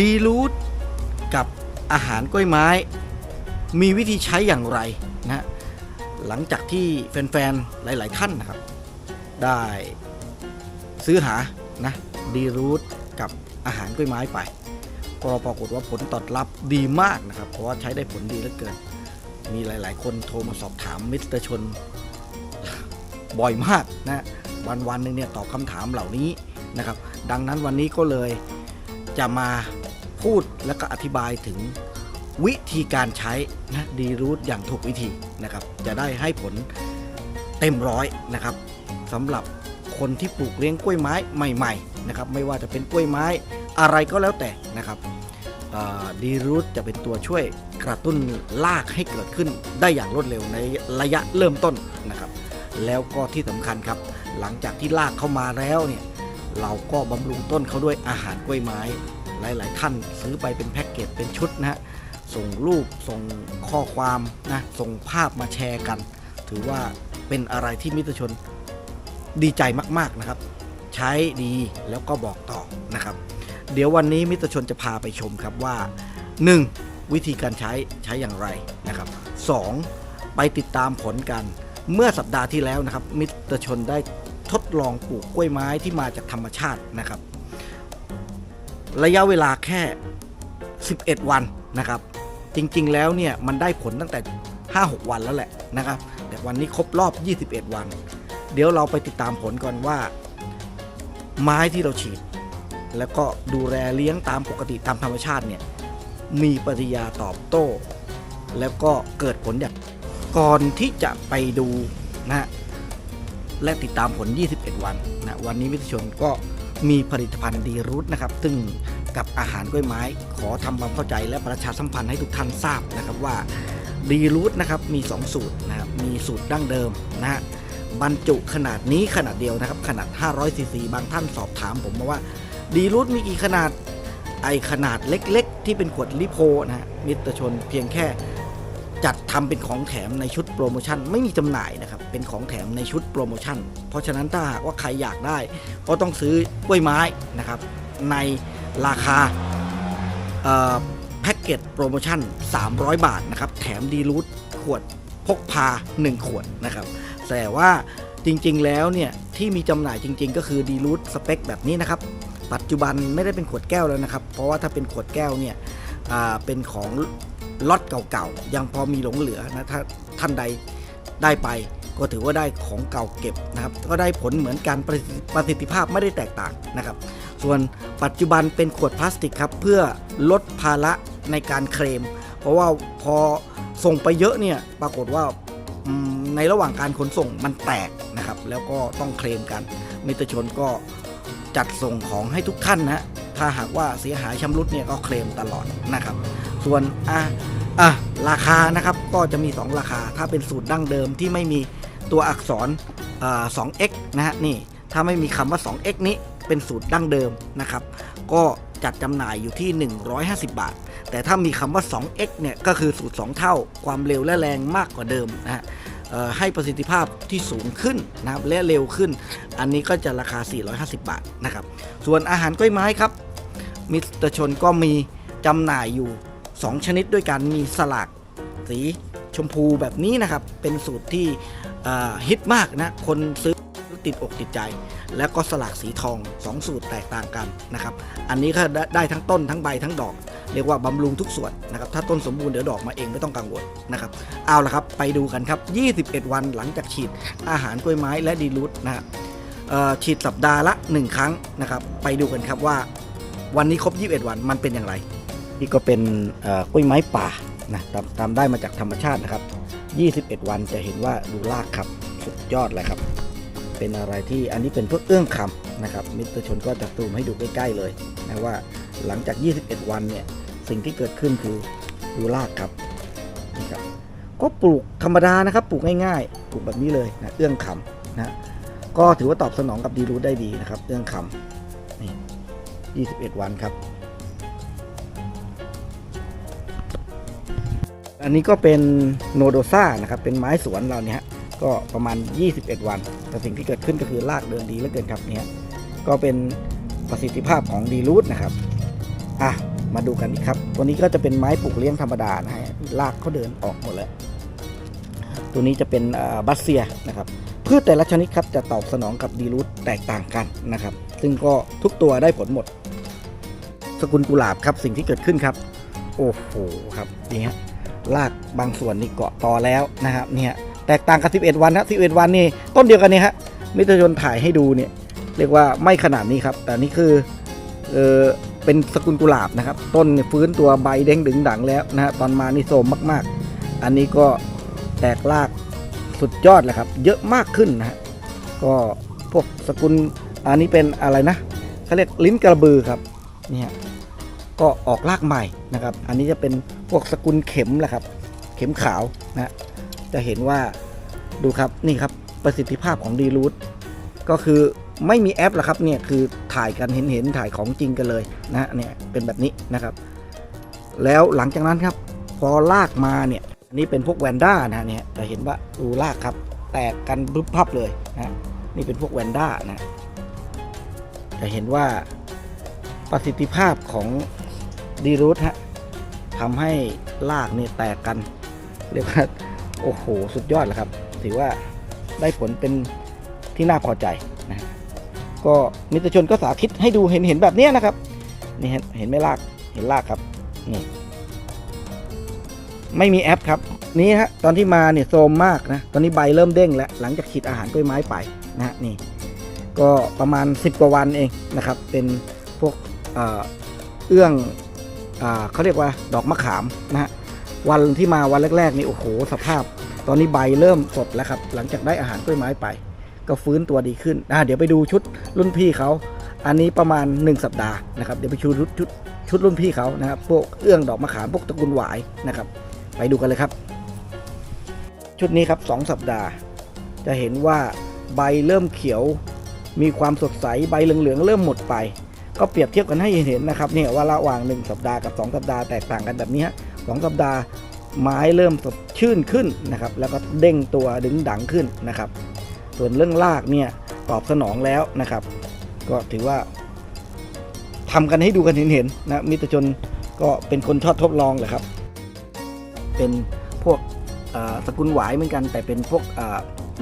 ดีรูทกับอาหารกล้วยไม้ มีวิธีใช้อย่างไรนะหลังจากที่แฟนๆ หลาย ๆ ท่านนะครับ ได้ซื้อหานะดีรูทกับอาหารกล้วยไม้ไป ก็ปรากฏว่าผลตอบรับดีมากนะครับ เพราะว่าใช้ได้ผลดีเหลือเกิน มีหลาย ๆ คนโทรมาสอบถามมิสเตอร์ชนบ่อยมากนะวันวันๆหนึ่งเนี่ยตอบคำถามเหล่านี้นะครับ ดังนั้นวันนี้ก็เลยจะมา พูดและก็อธิบายถึงวิธีการใช้นะดีรูทอย่างถูกวิธีนะครับ จะได้ให้ผลเต็มร้อยนะครับสำหรับคนที่ปลูกเลี้ยงกล้วยไม้ใหม่ๆนะครับไม่ว่าจะเป็นกล้วยไม้อะไรก็แล้วแต่นะครับดีรูทจะเป็นตัวช่วยกระตุ้นรากให้เกิดขึ้นได้อย่างรวดเร็วในระยะเริ่มต้นนะครับ แล้วก็ที่สำคัญครับ หลังจากที่รากเข้ามาแล้วเนี่ยเราก็บำรุงต้นเขาด้วยอาหารกล้วยไม้ หลาย ๆ ท่านซื้อไปเป็นแพ็กเกจเป็นชุดนะฮะส่งรูปส่งข้อความนะส่งภาพมาแชร์กัน ถือว่าเป็นอะไรที่มิตรชนดีใจมาก ๆ นะครับ ใช้ดีแล้วก็บอกต่อนะครับ เดี๋ยววันนี้มิตรชนจะพาไปชมครับว่า 1. วิธีการใช้ใช้อย่างไรนะครับ 2. ไปติดตามผลกันเมื่อสัปดาห์ที่แล้วนะครับ มิตรชนได้ทดลองปลูกกล้วยไม้ที่มาจากธรรมชาตินะครับ ระยะเวลาแค่ 11 วันนะครับ จริงๆแล้วเนี่ยมันได้ผลตั้งแต่ 5-6 วันแล้วแหละนะครับ แต่วันนี้ครบรอบ 21 วัน เดี๋ยวเราไปติดตามผลก่อนว่า ไม้ที่เราฉีด แล้วก็ดูแลเลี้ยงตามปกติตามธรรมชาติเนี่ยมีปฏิยาตอบโต้ แล้วก็เกิดผลอย่างก่อนที่จะไปดูนะฮะและติดตามผล 21 วันนะวันนี้มิตรชนก็ มีผลิตภัณฑ์ดีรูทนะครับ ซึ่งกับอาหารกล้วยไม้ ขอทำความเข้าใจและประชาสัมพันธ์ให้ทุกท่านทราบนะครับว่าดีรูทนะครับมี 2 สูตรนะครับมีสูตรดั้งเดิมนะฮะบรรจุขนาดนี้ขนาดเดียวนะครับ ขนาด 500ซีซีบางท่านสอบถามผมมาว่าดีรูทมีกี่ขนาดไอขนาดเล็ก ๆ ที่เป็นขวดลิโพนะฮะมิตรชนเพียงแค่ จัดทำเป็นของแถมในชุดโปรโมชั่นไม่มีจำหน่ายนะครับ เป็นของแถมในชุดโปรโมชั่น เพราะฉะนั้นถ้าหากว่าใครอยากได้ ก็ต้องซื้อกล้วยไม้นะครับ ในราคาแพ็กเกจโปรโมชั่น 300 บาทนะครับ แถมดีรูทขวดพกพา 1 ขวดนะครับ แต่ว่าจริงๆแล้วเนี่ย ที่มีจำหน่ายจริง ๆ ก็คือดีรูทสเปคแบบนี้นะครับ ปัจจุบันไม่ได้เป็นขวดแก้วแล้วนะครับ เพราะว่าถ้าเป็นขวดแก้วเนี่ยเป็นของ ล็อตเก่าๆ ยังพอมีหลงเหลือนะถ้าท่านใดได้ไปก็ถือว่าได้ของเก่าเก็บนะครับ ก็ได้ผลเหมือนกันประสิทธิประสิทธิภาพไม่ได้แตกต่างนะครับ ส่วนปัจจุบันเป็นขวดพลาสติกครับเพื่อลดภาระในการเคลม เพราะว่าพอส่งไปเยอะเนี่ยปรากฏว่าในระหว่างการขนส่งมันแตกนะครับ แล้วก็ต้องเคลมกัน มิตรชนก็จัดส่งของให้ทุกท่านนะ ถ้าหากว่าเสียหายชำรุดเนี่ยก็เคลมตลอดนะครับ ส่วนอะอะราคานะครับก็จะมี 2 ราคา ถ้าเป็นสูตรดั้งเดิมที่ไม่มีตัวอักษรสอ่า 2x นะฮะนี่ถ้าไม่มีคำว่า 2x นี้เป็นสูตรดั้งเดิมนะครับ ก็จัดจำหน่ายอยู่ที่ 150 บาท แต่ถ้ามีคำว่า 2x เนี่ยก็คือสูตร 2 เท่า ความเร็วและแรงมากกว่าเดิมนะฮะให้ประสิทธิภาพที่สูงขึ้นนะครับและเร็วขึ้น อันนี้ก็จะราคา 450 บาทนะครับ ส่วนอาหารกล้วยไม้ครับ มิสเตอร์ชนก็มีจำหน่ายอยู่ 2 ชนิดด้วยกันมีสลากสีชมพูแบบนี้นะครับ เป็นสูตรที่ฮิตมากนะ คนซื้อติดอกติดใจ แล้วก็สลากสีทอง 2 สูตรแตกต่างกันนะครับ อันนี้ก็ได้ทั้งต้นทั้งใบทั้งดอก เรียกว่าบำรุงทุกส่วนนะครับ ถ้าต้นสมบูรณ์เดี๋ยวดอกมาเองไม่ต้องกังวลนะครับ เอาละครับไปดูกันครับ 21 วันหลังจากฉีดอาหารกล้วยไม้และดีรูทนะฮะฉีดสัปดาห์ละ 1 ครั้งนะครับ ไปดูกันครับว่า วันนี้ครบ 21 วันมันเป็นอย่างไรนี่ก็เป็นกล้วยไม้ป่านะตามตามได้มาจากธรรมชาตินะครับ 21 วันจะเห็นว่าดูรากครับสุดยอดเลยครับ เป็นอะไรที่อันนี้เป็นพื่อเอื้องคำนะครับ มิตรชนก็จะตูมให้ดูใกล้ๆเลยนะว่าหลังจาก 21 วันเนี่ยสิ่งที่เกิดขึ้นคือดูรากครับนี่ครับก็ปลูกธรรมดานะครับ ปลูกง่ายๆปลูกแบบนี้เลยนะเอื้องคำนะก็ถือว่าตอบสนองกับดีรูทได้ดีนะครับ เอื้องคำ 21 วันครับ อันนี้ก็เป็นโนโดซ่านะครับเป็นไม้สวนเราเนี่ยก็ประมาณ 21 วัน แต่สิ่งที่เกิดขึ้นก็คือรากเดินดีเหลือเกินครับเนี่ยก็เป็นประสิทธิภาพของดีรูทนะครับอะมาดูกันอีกครับ ตัวนี้ก็จะเป็นไม้ปลูกเลี้ยงธรรมดานะฮะรากเขาเดินออกหมดเลยตัวนี้จะเป็นบัสเซียนะครับพืชแต่ละชนิดครับจะตอบสนองกับดีรูทแตกต่างกันนะครับ ซึ่งก็ทุกตัวได้ผลหมด สกุลกุหลาบครับ สิ่งที่เกิดขึ้นครับ โอ้โหครับนี่ฮะรากบางส่วนนี่เกาะตอแล้วนะครับเนี่ยแตกต่างกับ 11 วันนะ11 วันนี่ต้นเดียวกันนี่ฮะมิตรชนถ่ายให้ดูเนี่ยเรียกว่าไม่ขนาดนี้ครับ แต่นี่คือเออเป็นสกุลกุหลาบนะครับ ต้นเนี่ยฟื้นตัวใบเด้งดึงดังแล้วนะฮะตอนมานี่โสมมากๆ อันนี้ก็แตกรากสุดยอดเลยครับ เยอะมากขึ้นนะฮะก็พวกสกุลอันนี้เป็นอะไรนะเขาเรียกลิ้นกระบือครับเนี่ย ก็ออกรากใหม่นะครับ อันนี้จะเป็นพวกสกุลเข็มแหละครับ เข็มขาวนะจะเห็นว่าดูครับนี่ครับประสิทธิภาพของดีรูทก็คือไม่มีแอปหรอกครับเนี่ยคือถ่ายกันเห็นเห็นถ่ายของจริงกันเลยนะเนี่ยเป็นแบบนี้นะครับ แล้วหลังจากนั้นครับ พอลากมาเนี่ยนนี้เป็นพวกแวนด้านะเนี่ยจะเห็นว่าดูลากครับ แตกกันพึบพับเลยนะนี่เป็นพวกแวนด้านะจะเห็นว่าประสิทธิภาพของ ดีรูทฮะทำให้ลากนี่แตกกัน เรียกว่าโอ้โห สุดยอดเลยครับ ถือว่าได้ผลเป็นที่น่าพอใจนะก็มิตรชนก็สาธิตให้ดูเห็นเห็นแบบเนี้ยนะครับนี่เห็นไหม่ลากเห็นลากครับนี่ไม่มีแอปครับ นี่ฮะตอนที่มาเนี่ยโซมมากนะ ตอนนี้ใบเริ่มเด้งแล้ว หลังจากฉีดอาหารกล้วยไม้ไปนะฮะนี่ ก็ประมาณ 10 กว่าวันเองนะครับ เป็นพวกเอื้อง เขาเรียกว่าดอกมะขามนะฮะวันที่มาวันแรกๆนี่โอ้โหสภาพ ตอนนี้ใบเริ่มสดแล้วครับ หลังจากได้อาหารกล้วยไม้ไป ก็ฟื้นตัวดีขึ้นอ่าเดี๋ยวไปดูชุดรุ่นพี่เขาอันนี้ประมาณ 1 สัปดาห์นะครับเดี๋ยวไปชูชุดชุดชุดรุ่นพี่เขานะครับพวกเอื้องดอกมะขามพวกตระกูลหวายนะครับ ไปดูกันเลยครับ ชุดนี้ครับ 2 สัปดาห์ จะเห็นว่าใบเริ่มเขียว มีความสดใสใบเหลืองๆเริ่มหมดไป ก็เปรียบเทียบกันให้เห็นนะครับเนี่ยว่าระหว่าง 1 สัปดาห์กับ 2 สัปดาห์แตกต่างกันแบบนี้สองสัปดาห์ไม้เริ่มสดชื่นขึ้นนะครับแล้วก็เด้งตัวดึงดังขึ้นนะครับ ส่วนเรื่องรากเนี่ยตอบสนองแล้วนะครับ ก็ถือว่าทำกันให้ดูกันเห็นๆนะมิตรชนก็เป็นคนชอบทดลองแหละครับ เป็นพวกสกุลหวายเหมือนกัน แต่เป็นพวก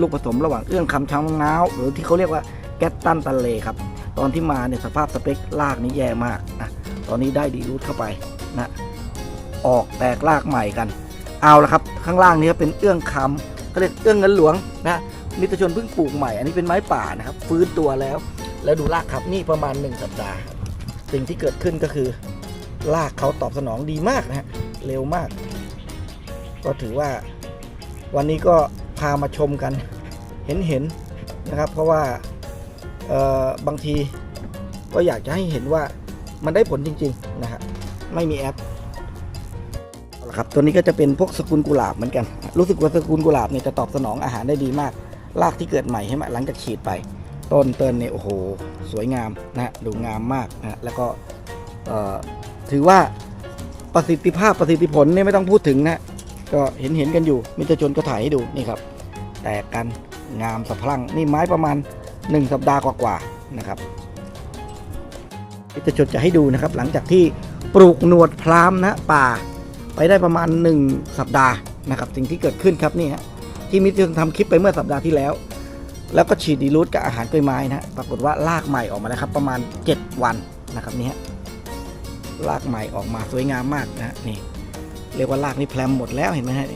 ลูกผสมระหว่างเอื้องคำช้างง้าว หรือที่เขาเรียกว่าแกตตันตันเลครับ ตอนที่มาเนี่ยสภาพสเปคลากนี่แย่มากนะตอนนี้ได้ดีรูทเข้าไปนะออกแตกลากใหม่กัน เอาละครับข้างล่างนี้เป็นเอื้องคำเขาเรียกเอื้องเงินหลวงนะมิตรชนเพิ่งปลูกใหม่ อันนี้เป็นไม้ป่านะครับฟื้นตัวแล้ว แล้วดูรากครับนี่ประมาณ 1 สัปดาห์ สิ่งที่เกิดขึ้นก็คือรากเขาตอบสนองดีมากนะฮะเร็วมาก ก็ถือว่าวันนี้ก็พามาชมกันเห็นเห็นๆนะครับ เพราะว่า บางทีก็อยากจะให้เห็นว่ามันได้ผลจริงๆนะฮะไม่มีแอปเอาละครับตัวนี้ก็จะเป็นพวกสกุลกุหลาบเหมือนกัน รู้สึกว่าสกุลกุหลาบเนี่ยจะตอบสนองอาหารได้ดีมาก รากที่เกิดใหม่ใช่ไหมหลังจากฉีดไป ต้นเตินเนี่ยโอ้โห สวยงามนะฮะดูงามมากนะฮะแล้วก็ถือว่าประสิทธิภาพประสิทธิผลเนี่ยไม่ต้องพูดถึงนะก็เห็นเห็นกันอยู่มิตรชนก็ถ่ายให้ดูนี่ครับ แตกกันงามสะพรั่งนี่ไม้ประมาณ 1 สัปดาห์กว่าๆนะครับมิตรชนจะให้ดูนะครับ หลังจากที่ปลูกหนวดพรามนะป่าไปได้ประมาณ 1 สัปดาห์นะครับสิ่งที่เกิดขึ้นครับนี่ฮะที่มิตรชนทำคลิปไปเมื่อสัปดาห์ที่แล้ว แล้วก็ฉีดดีรูทกับอาหารกล้วยไม้นะปรากฏว่าลากใหม่ออกมาแล้วครับ ประมาณ 7 วันนะครับนี่ฮะลากใหม่ออกมาสวยงามมากนะนี่เรียกว่าลากนี่แพลมหมดแล้วเห็นไหมฮะ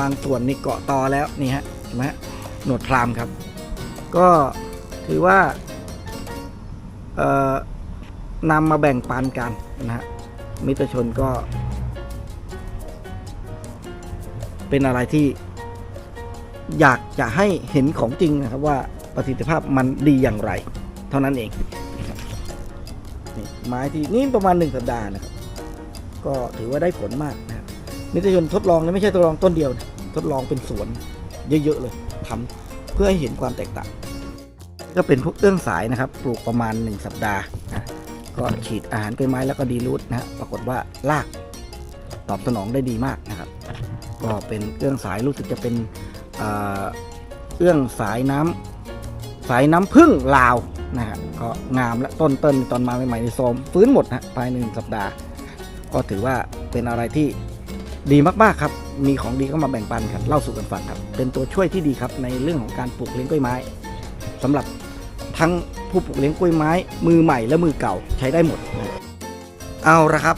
บางส่วนนี่เกาะตอแล้วนี่ฮะเห็นไหมฮะหนวดพรามครับ ก็ถือว่านำมาแบ่งปันกันนะฮะมิตรชนก็ เป็นอะไรที่อยากจะให้เห็นของจริงนะครับว่าประสิทธิภาพมันดีอย่างไร เท่านั้นเองนี่ไม้ที่นี่ประมาณหนึ่งสัปดาห์นะครับ ก็ถือว่าได้ผลมากนะมิตรชนทดลองนะไม่ใช่ทดลองต้นเดียวนะทดลองเป็นสวน เยอะๆเลยทำ เพื่อให้เห็นความแตกต่าง ก็เป็นพวกเอื้องสายนะครับ ปลูกประมาณ 1 สัปดาห์นะก็ฉีดอาหารกล้วยไม้แล้วก็ดีรูทนะฮะปรากฏว่ารากตอบสนองได้ดีมากนะครับ ก็เป็นเอื้องสายรู้สึกจะเป็นเอื้องสายน้ำสายน้ำพึ่งลาวนะฮะก็งามและต้นเต้นตอนมาใหม่ๆในโซมฟื้นหมดนะภายในหนึ่งสัปดาห์ ก็ถือว่าเป็นอะไรที่ดีมากๆครับ มีของดีก็มาแบ่งปันกันเล่าสู่กันฟังครับ เป็นตัวช่วยที่ดีครับในเรื่องของการปลูกเลี้ยงกล้วยไม้สำหรับทั้งผู้ปลูกเลี้ยงกล้วยไม้ มือใหม่และมือเก่าใช้ได้หมดนะเอาละครับ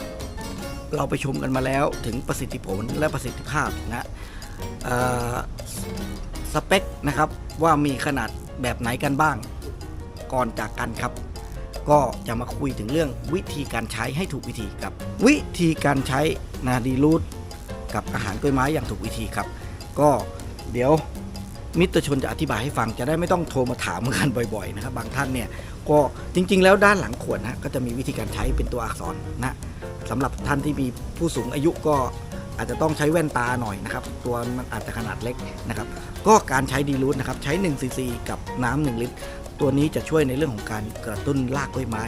เราไปชมกันมาแล้วถึงประสิทธิผลและประสิทธิภาพนะสเปคนะครับว่ามีขนาดแบบไหนกันบ้าง ก่อนจากกันครับ ก็จะมาคุยถึงเรื่องวิธีการใช้ให้ถูกวิธีครับ วิธีการใช้นาดีรูท กับอาหารกล้วยไม้อย่างถูกวิธีครับ ก็เดี๋ยวมิตรชนจะอธิบายให้ฟังจะได้ไม่ต้องโทรมาถามกันบ่อยๆนะครับบางท่านเนี่ยก็จริง ๆ แล้วด้านหลังขวดนะก็จะมีวิธีการใช้เป็นตัวอักษรนะสำหรับท่านที่มีผู้สูงอายุก็อาจจะต้องใช้แว่นตาหน่อยนะครับ ตัวมันอาจจะขนาดเล็กนะครับ ก็การใช้ดีรูทนะครับ ใช้1ซีซีกับน้ำ1ลิตร ตัวนี้จะช่วยในเรื่องของการกระตุ้นรากกล้วยไม้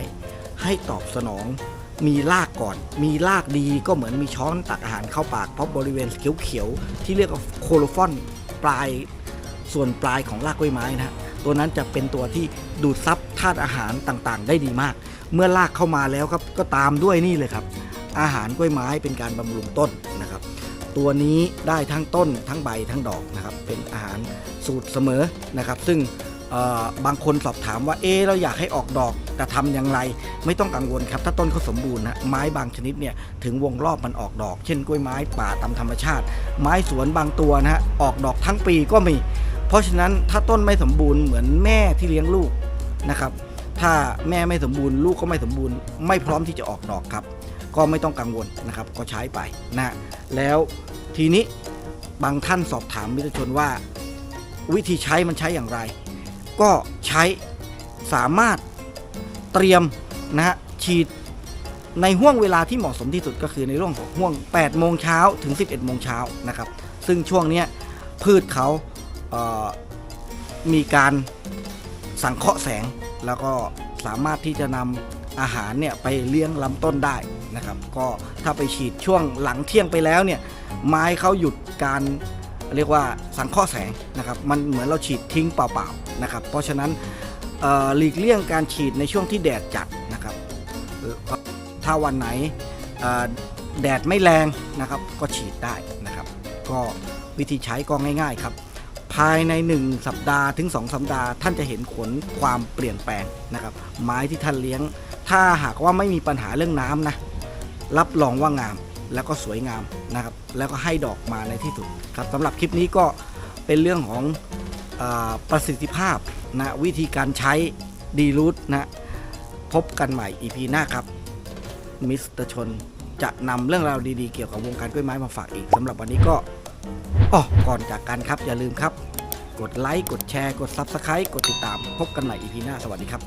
ให้ตอบสนอง มีรากก่อน มีรากดีก็เหมือนมีช้อนตักอาหารเข้าปากเพราะบริเวณเขียวๆที่เรียกว่าโคโลฟอนปลายส่วนปลายของรากกล้วยไม้นะฮะตัวนั้นจะเป็นตัวที่ดูดซับธาตุอาหารต่างๆ ได้ดีมาก เมื่อรากเข้ามาแล้วครับก็ตามด้วยนี่เลยครับ อาหารกล้วยไม้เป็นการบำรุงต้นนะครับ ตัวนี้ได้ทั้งต้นทั้งใบทั้งดอกนะครับเป็นอาหารสูตรเสมอนะครับ ซึ่ง บางคนสอบถามว่าเอะเราอยากให้ออกดอกจะทำอย่างไร ไม่ต้องกังวลครับถ้าต้นเขาสมบูรณ์นะไม้บางชนิดเนี่ยถึงวงรอบมันออกดอก เช่นกล้วยไม้ป่าตามธรรมชาติ ไม้สวนบางตัวนะฮะออกดอกทั้งปีก็มี เพราะฉะนั้นถ้าต้นไม่สมบูรณ์เหมือนแม่ที่เลี้ยงลูกนะครับถ้าแม่ไม่สมบูรณ์ลูกก็ไม่สมบูรณ์ไม่พร้อมที่จะออกดอกครับ ก็ไม่ต้องกังวลนะครับก็ใช้ไปนะแล้วทีนี้บางท่านสอบถามมิตรชนว่า วิธีใช้มันใช้อย่างไร ก็ใช้สามารถเตรียมนะฮะฉีดในห่วงเวลาที่เหมาะสมที่สุดก็คือในเรื่องของห่วง 8 โมงเช้าถึง 11 โมงเช้านะครับ ซึ่งช่วงนี้พืชเขาเอ่อมีการสังเคราะห์แสง แล้วก็สามารถที่จะนำอาหารเนี่ยไปเลี้ยงลำต้นได้นะครับ ก็ถ้าไปฉีดช่วงหลังเที่ยงไปแล้วเนี่ยไม้เขาหยุดการ เรียกว่าสังเคราะห์แสงนะครับมันเหมือนเราฉีดทิ้งเปล่าๆนะครับเพราะฉะนั้นหลีกเลี่ยงการฉีดในช่วงที่แดดจัดนะครับถ้าวันไหนแดดไม่แรงนะครับก็ฉีดได้นะครับ ก็วิธีใช้ก็ง่าย ๆครับ ภายใน 1 สัปดาห์ถึง 2 สัปดาห์ ท่านจะเห็นผลความเปลี่ยนแปลงนะครับ ไม้ที่ท่านเลี้ยง ถ้าหากว่าไม่มีปัญหาเรื่องน้ำนะรับรองว่างาม แล้วก็สวยงามนะครับ แล้วก็ให้ดอกมาในที่สุดครับสำหรับคลิปนี้ก็เป็นเรื่องของอประสิทธิภาพนะวิธีการใช้ดีรูทนะพบกันใหม่ EP หน้าครับ มิสเตอร์ชนจะนำเรื่องราวดีๆเกี่ยวกับวงการกล้วยไม้มาฝากอีกสำหรับวันนี้ก็อ๋อก่อนจากกันครับอย่าลืมครับ กดไลค์กดแชร์ กด Subscribe กดติดตาม พบกันใหม่ EP หน้าสวัสดีครับ